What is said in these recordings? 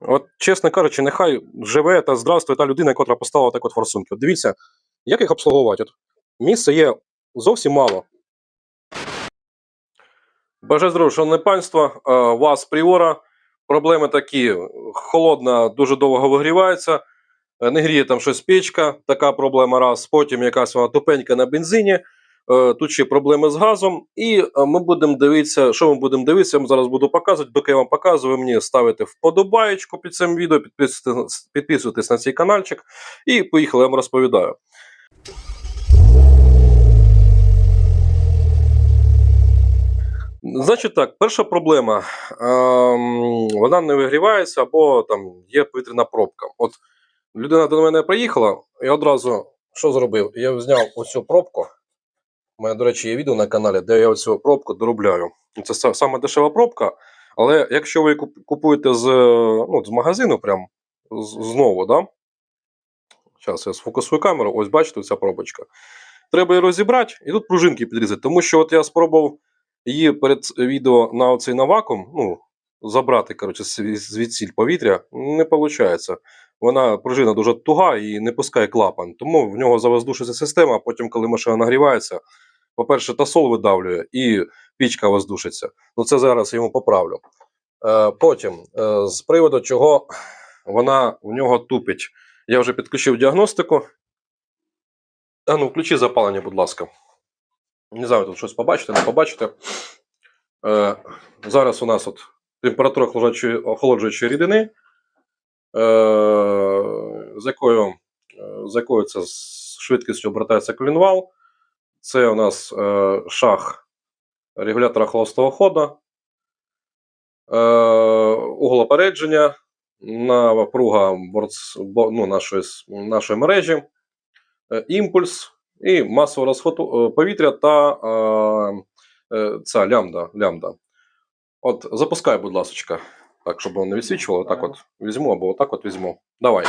От, чесно кажучи, нехай живе та здравствує та людина, яка поставила так от форсунки. От дивіться, як їх обслуговувати. От, місця є зовсім мало. Бажаю здоров'я, шановне панство, е, вас пріора. Проблеми такі: холодна, дуже довго вигрівається, е, не гріє там щось печка, така проблема раз. Потім якась вона тупенька на бензині. Е, Тут ще проблеми з газом, і е, ми будемо дивитися, що ми будемо дивитися, я вам зараз буду показувати. Доки я вам показую, ви мені ставите вподобаєчку під цим відео, підписуйтесь, підписуйтесь на цей каналчик. І поїхали, я вам розповідаю. Значить так, перша проблема. Ем, вона не вигрівається або там є повітряна пробка. От людина до мене приїхала, я одразу що зробив? Я зняв оцю пробку. У мене, до речі, є відео на каналі, де я оцю пробку доробляю. Це саме дешева пробка, але якщо ви купуєте з, ну, з магазину, прям знову, да? Зараз я сфокусую камеру, ось бачите, ця пробочка. Треба її розібрати і тут пружинки підрізати. Тому що от я спробував її перед відео на оцей на вакуум, ну, забрати коротше, звідсіль повітря, не виходить. Вона пружина дуже туга і не пускає клапан. Тому в нього завоздушиться система, а потім, коли машина нагрівається, по-перше, тасол видавлює і пічка воздушиться. Ну це зараз йому поправлю. Е, потім, е, з приводу чого вона в нього тупить. Я вже підключив діагностику. А ну, включи запалення, будь ласка. Не знаю, тут щось побачите, не побачите. Е, зараз у нас от температура охолоджуючої, рідини, е, з, якою, е, з якою це з швидкістю обертається колінвал. Це у нас е, шах регулятора холостого ходу, е, углопередження, напруга борц, бо, ну, нашої, нашої мережі, е, імпульс і масовий розход е, повітря та е, е, ця лямбда, лямбда. От запускай, будь ласка. Так, щоб воно не відсвічувало. Так от візьму або отак от візьму. Давай.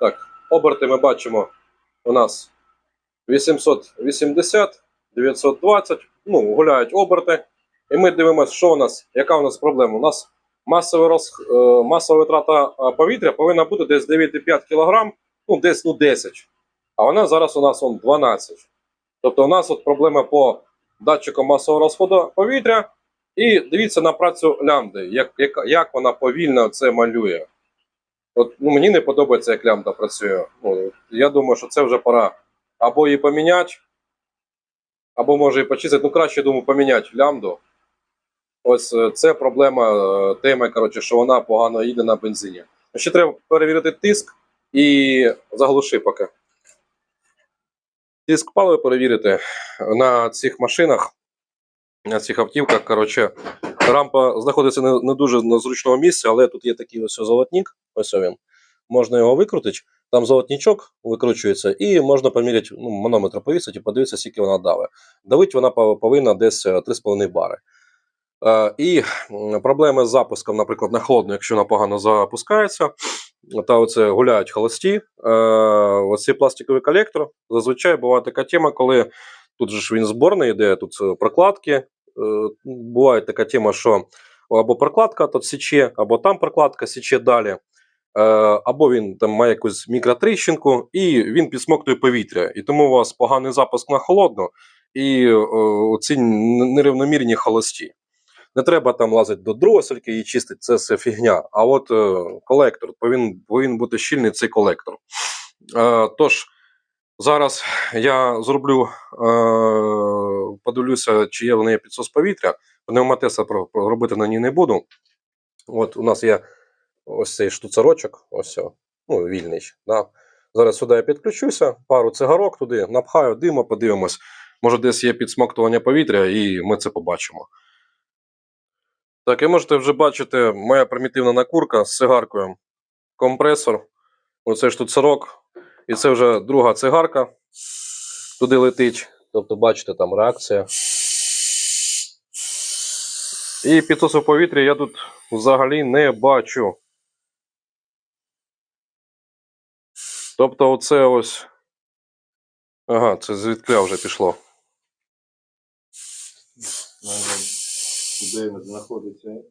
Так, оберти ми бачимо у нас 880, 920. Ну, гуляють оберти. І ми дивимося, що у нас, яка у нас проблема. У нас масова, роз, е, масова витрата повітря повинна бути десь 9,5 кг, ну десь ну, 10. А вона зараз у нас он 12. Тобто у нас от проблема по датчику масового розходу повітря. І дивіться на працю лямбди, як, як, як вона повільно це малює. От, ну, мені не подобається, як лямбда працює. Ну, я думаю, що це вже пора або її поміняти, або може і почистити. Ну, краще, думаю, поміняти лямбду. Ось е, це проблема е, теми, коротше, що вона погано їде на бензині. Ще треба перевірити тиск і заглуши поки. Тиск палива перевірити на цих машинах, на цих автівках. Коротше, рампа знаходиться не, не дуже на зручному місці, але тут є такий ось золотник. Ось він. Можна його викрутити. Там золотничок викручується, і можна поміряти ну, манометр повісити і подивитися, скільки вона давить. Давить вона повинна десь е, 3,5 бари. Е, і проблеми з запуском, наприклад, на холодну, якщо вона погано запускається, та оце гуляють холості, е, оцей пластиковий колектор. Зазвичай буває така тема, коли тут же ж він зборний йде, тут е, прокладки. Е, буває така тема, що або прокладка тут січе, або там прокладка січе далі. Е, або він там має якусь мікротріщинку, і він підсмоктує повітря. І тому у вас поганий запуск на холодну і е, ці нерівномірні холості. Не треба там лазити до дросельки і чистити, це все фігня. А от е, колектор повинен, повинен бути щільний цей колектор. Е, тож, зараз я зроблю, е, подивлюся, чи є в підсос повітря. Пневматеса робити на ній не буду. От у нас є ось цей штуцерочок, ось ну, вільний. Да. Зараз сюди я підключуся, пару цигарок туди, напхаю диму, подивимось. Може, десь є підсмоктування повітря, і ми це побачимо. Так, і можете вже бачити, моя примітивна накурка з цигаркою. Компресор. Оце штуцерок. І це вже друга цигарка. Туди летить. Тобто, бачите, там реакція. І підсосу повітря я тут взагалі не бачу. Тобто, оце ось. Ага, це звідки вже пішло. Де знаходиться?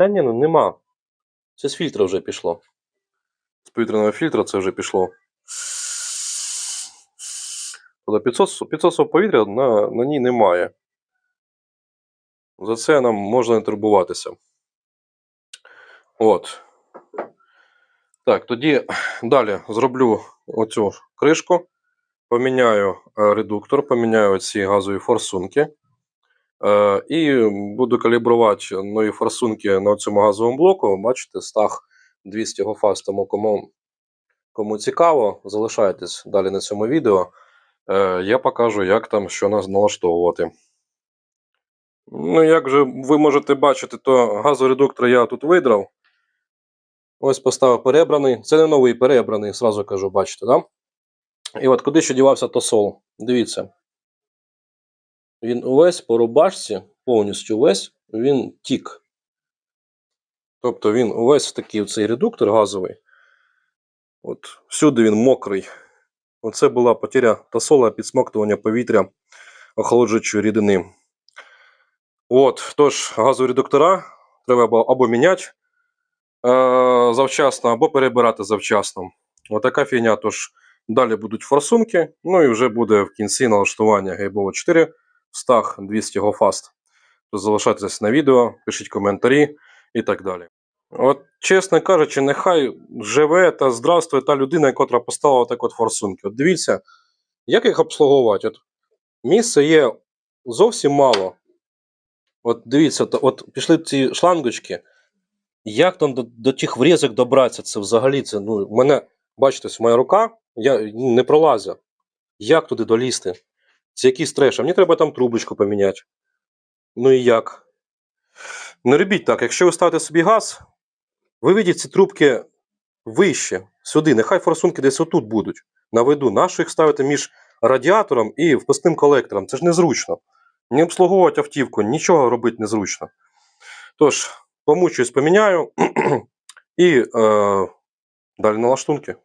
Та ні, ну нема. Це з фільтра вже пішло. З повітряного фільтра це вже пішло. Тобто підсос, підсосу повітря на, на ній немає. За це нам можна не турбуватися. От. Так, тоді далі зроблю оцю кришку, поміняю е, редуктор, поміняю ці газові форсунки. Е, і буду калібрувати нові форсунки на цьому газовому блоку. Бачите, стаг 200 гофаз, тому кому, кому цікаво, залишайтесь далі на цьому відео. Е, я покажу, як там що нас налаштовувати. Ну, як же ви можете бачити, то газоредуктор я тут видрав. Ось поставив перебраний. Це не новий перебраний, сразу кажу, бачите, да? І от куди ще дівався тосол? Дивіться. Він увесь по рубашці, повністю весь, він тік. Тобто він увесь такий цей редуктор газовий. От, всюди він мокрий. Оце була потеря тосола, підсмоктування повітря охолоджуючої рідини. От, тож, газові редуктора треба або, або міняти е, завчасно, або перебирати завчасно. Отака фігня. Тож далі будуть форсунки, ну і вже буде в кінці налаштування Гейбово 4 стаг 200 гофаст. Залишайтесь на відео, пишіть коментарі і так далі. От, чесно кажучи, нехай живе та здравствує та людина, яка поставила так от форсунки. От дивіться, як їх обслуговувати? От, місця є зовсім мало. От дивіться, от пішли ці шлангочки. Як там до, до тих врізок добратися? Це взагалі це, ну, мене, бачите, моя рука, я не пролазю. Як туди долізти? Це якийсь треш. А мені треба там трубочку поміняти. Ну і як? Не робіть так, якщо ви ставите собі газ, виведіть ці трубки вище, сюди. Нехай форсунки десь отут будуть. На виду. Нащо їх ставити між радіатором і впускним колектором? Це ж незручно. Не обслуговувати автівку, нічого робити незручно. Тож, помучуюсь, поміняю і е, далі налаштунки.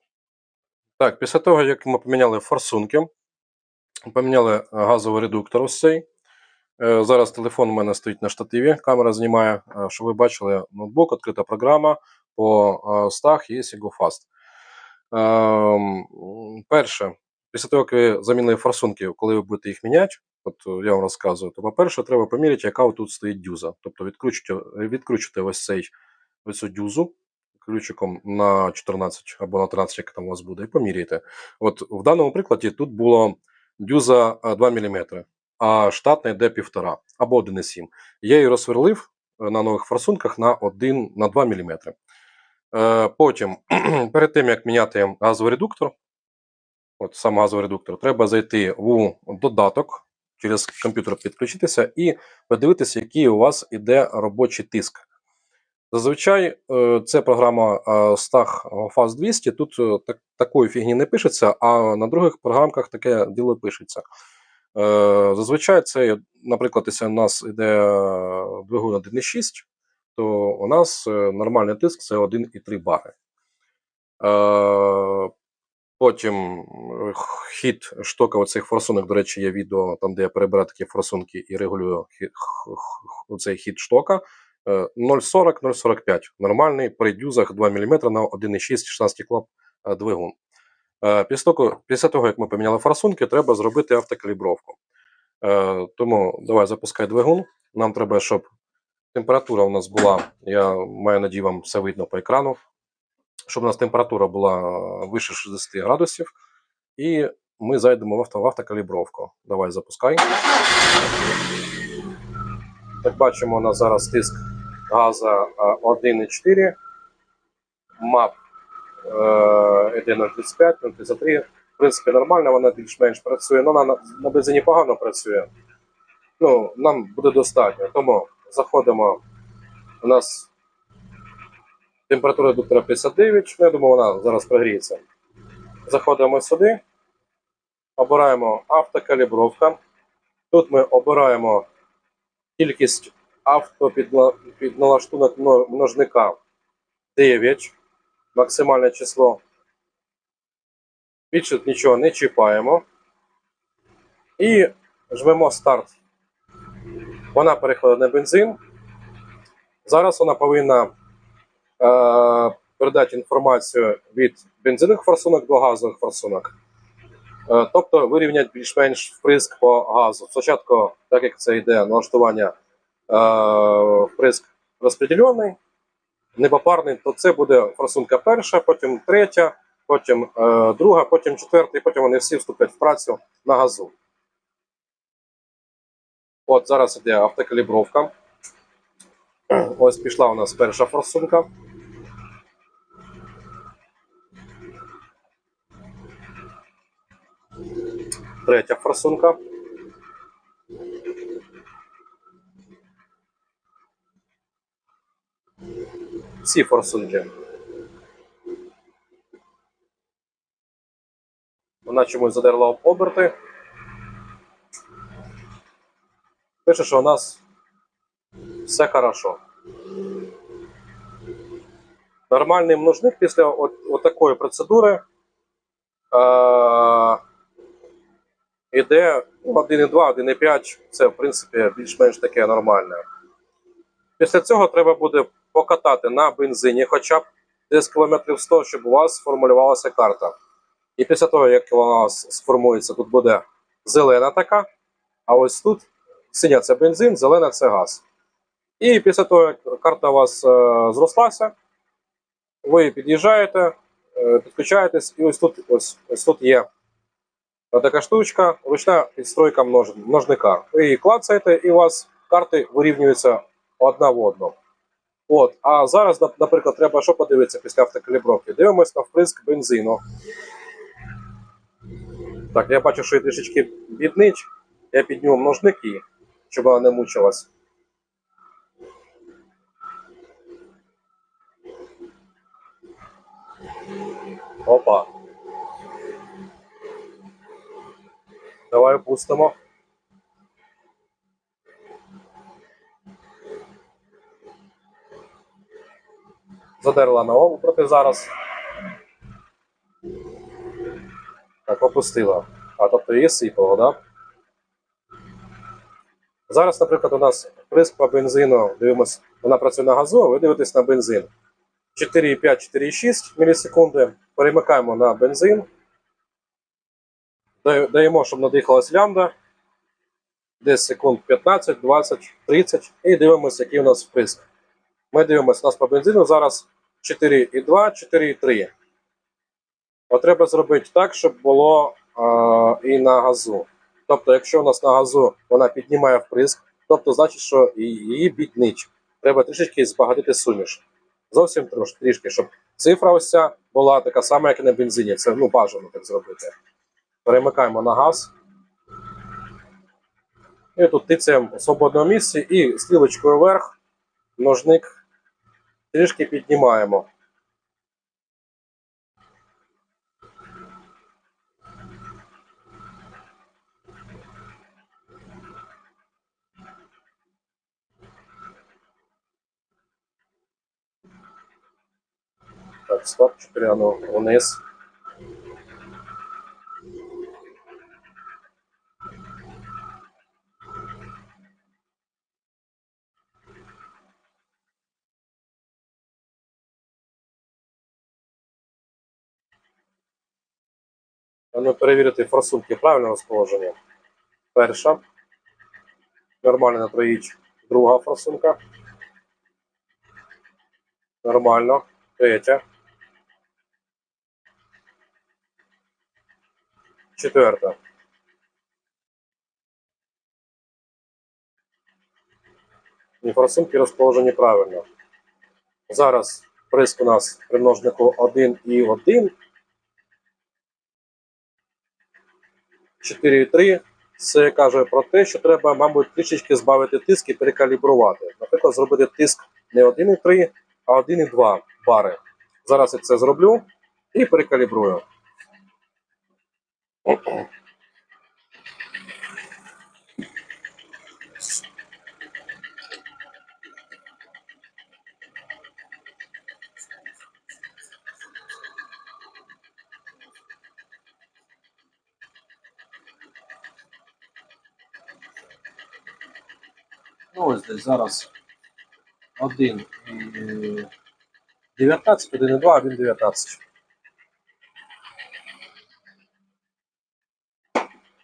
Так, після того, як ми поміняли форсунки, поміняли е, газовий редуктор ось цей. Е, Зараз телефон у мене стоїть на штативі, камера знімає, е, щоб ви бачили ноутбук, відкрита програма по стах і SigoFast. Ем, Перше, після того, як ви замінили форсунки, коли ви будете їх міняти, от я вам розказую, то по-перше, треба поміряти, яка тут стоїть дюза. Тобто відкручуйте, відкручуйте ось цей ось цю дюзу ключиком на 14 або на 13, як там у вас буде, і поміряйте. От в даному прикладі тут було дюза е, 2 мм, а штатна йде 1,5 або 1,7. Я її розсверлив е, на нових форсунках на 1 на 2 мм. Е, Потім, перед тим як міняти газовий редуктор, от сам газовий редуктор, треба зайти у додаток, через комп'ютер підключитися і подивитися, який у вас іде робочий тиск. Зазвичай е, це програма е, Stag Fast 200. Тут е, так, такої фігні не пишеться, а на других програмках таке діло пишеться. Е, Зазвичай це, наприклад, якщо у нас йде двигун 1,6, то у нас е, нормальний тиск це 1,3 бари. Е, Потім е, хід штока оцих форсунок, до речі, є відео, там, де я перебираю такі форсунки і регулюю цей хід штока. Е, 0,40-0,45. Нормальний при дюзах 2 мм на 1,6 16 клап е, двигун. Е, Після того, як ми поміняли форсунки, треба зробити автокалібровку. Е, Тому давай запускай двигун. Нам треба, щоб температура у нас була, я маю надію, вам все видно по екрану, щоб у нас температура була е, вище 60 градусів. І ми зайдемо в, авто, в автокалібровку. Давай запускай. Як бачимо, у нас зараз тиск газа е, 1,4, мап е, йде 0,35, 0,33. В принципі, нормально, вона більш-менш працює. Ну, вона на, на бензині погано працює. Ну, нам буде достатньо. Тому заходимо. У нас температура редуктора 59. Ну, я думаю, вона зараз прогріється. Заходимо сюди, обираємо автокалібровка. Тут ми обираємо кількість авто під, налаштунок мно- множника 9, максимальне число. Більше нічого не чіпаємо. І жмемо старт. Вона переходить на бензин. Зараз вона повинна е, передати інформацію від бензинових форсунок до газових форсунок. Е, тобто вирівняти більш-менш вприск по газу. Спочатку, так як це йде налаштування е, вприск розподілений, непопарний, то це буде форсунка перша, потім третя, потім е, друга, потім четверта, і потім вони всі вступлять в працю на газу. От зараз іде автокалібровка. Ось пішла у нас перша форсунка. Третя форсунка. Всі форсунки. Вона чомусь задерла об оберти. Пише, що у нас все хорошо. Нормальний множник після от, от такої процедури е, іде 1,2, 1,5. Це, в принципі, більш-менш таке нормальне. Після цього треба буде покатати на бензині хоча б десь кілометрів 100, щоб у вас сформулювалася карта. І після того, як вона сформується, тут буде зелена така, а ось тут синя це бензин, зелена це газ. І після того, як карта у вас е, зрослася, ви під'їжджаєте, е, підключаєтесь, і ось тут, ось, ось тут є така штучка, ручна підстройка множ, множника. Ви її клацаєте, і у вас карти вирівнюються одна в одну. От, а зараз, наприклад, треба що подивитися після автокалібровки. Дивимось на вприск бензину. Так, я бачу, що я трішечки біднич. Я підніму множник її, щоб вона не мучилась. Опа. Давай опустимо. Задерла на оберти зараз. Так, опустила. А тобто її сипало, да? Зараз, наприклад, у нас приск по бензину, дивимось, вона працює на газу, ви дивитесь на бензин. 4,5, 4,6 мілісекунди. Перемикаємо на бензин. Даємо, щоб надихалась лямбда. Десь секунд 15, 20, 30. І дивимося, який у нас вприск. Ми дивимося, у нас по бензину зараз 4,2, 4,3. От треба зробити так, щоб було е, і на газу. Тобто, якщо у нас на газу вона піднімає вприск, тобто значить, що її бітнич. Треба трішечки збагатити суміш. Зовсім трішки, щоб цифра ось була така сама, як і на бензині. Це ну, бажано так зробити. Перемикаємо на газ. І тут тицяємо у свободному місці і стрілочкою вверх, ножник трішки піднімаємо. Так, стоп, 4 вниз. Ану перевірити форсунки правильно розположення. Перша. Нормально на троїч. Друга форсунка. Нормально. Третя. Четверта. І форсунки розположені правильно. Зараз приск у нас при множнику 1 і 1. 4,3. Це каже про те, що треба, мабуть, трішечки збавити тиск і перекалібрувати. Наприклад, зробити тиск не 1,3, а 1,2 бари. Зараз я це зроблю і перекалібрую. Ну, ось десь зараз 1 і 19, 1 і 2, 1 19.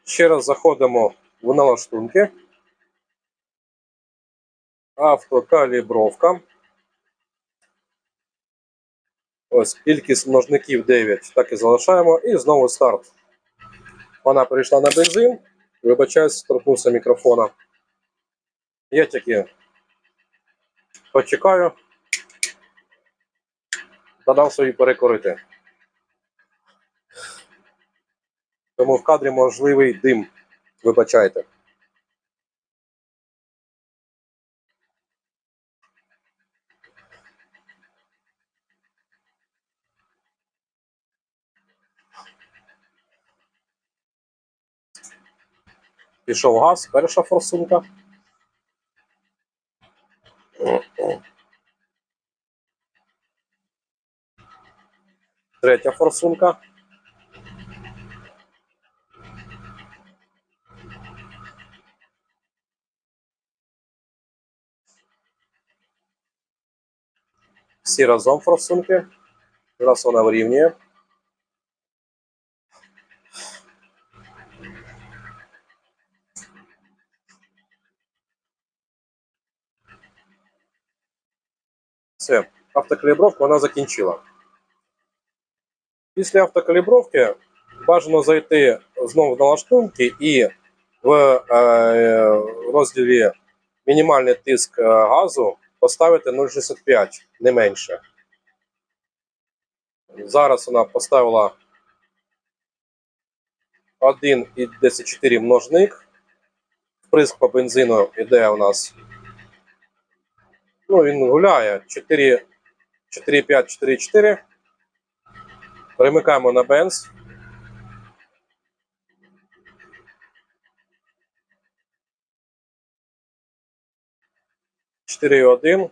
Ще раз заходимо в налаштунки. Автокалібровка. Ось кількість множників 9, так і залишаємо. І знову старт. Вона перейшла на бензин. Вибачаюсь, торкнувся мікрофона. Я тільки почекаю. Додав свої перекорити. Тому в кадрі можливий дим. Вибачайте. Пішов газ, перша форсунка. Третя форсунка. Всі разом форсунки. Зараз вона вирівнює. Все, автокалібровку вона закінчила. Після автокалібровки бажано зайти знову в налаштунки і в е, розділі мінімальний тиск е, газу поставити 0,65, не менше. Зараз вона поставила 1,104 множник. Вприск по бензину іде у нас. Ну, він гуляє 4, 4,5, 4,4. Перемикаємо на бенз. Чотири один.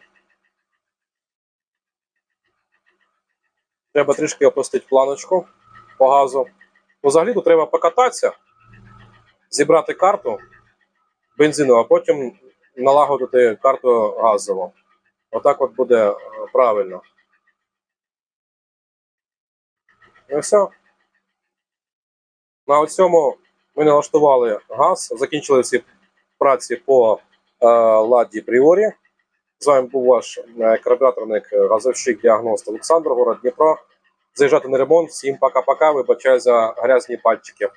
Треба трішки опустити планочку по газу. Ну, взагалі тут треба покататися, зібрати карту бензину, а потім налагодити карту газову. Отак от буде е, правильно. Ну і все. На цьому ми налаштували газ, закінчили всі праці по е, ладі Пріорі. З вами був ваш е, карбюраторник, е, газовщик, діагност Олександр, город Дніпро. Заїжджати на ремонт. Всім пока-пока. Вибачаю за грязні пальчики.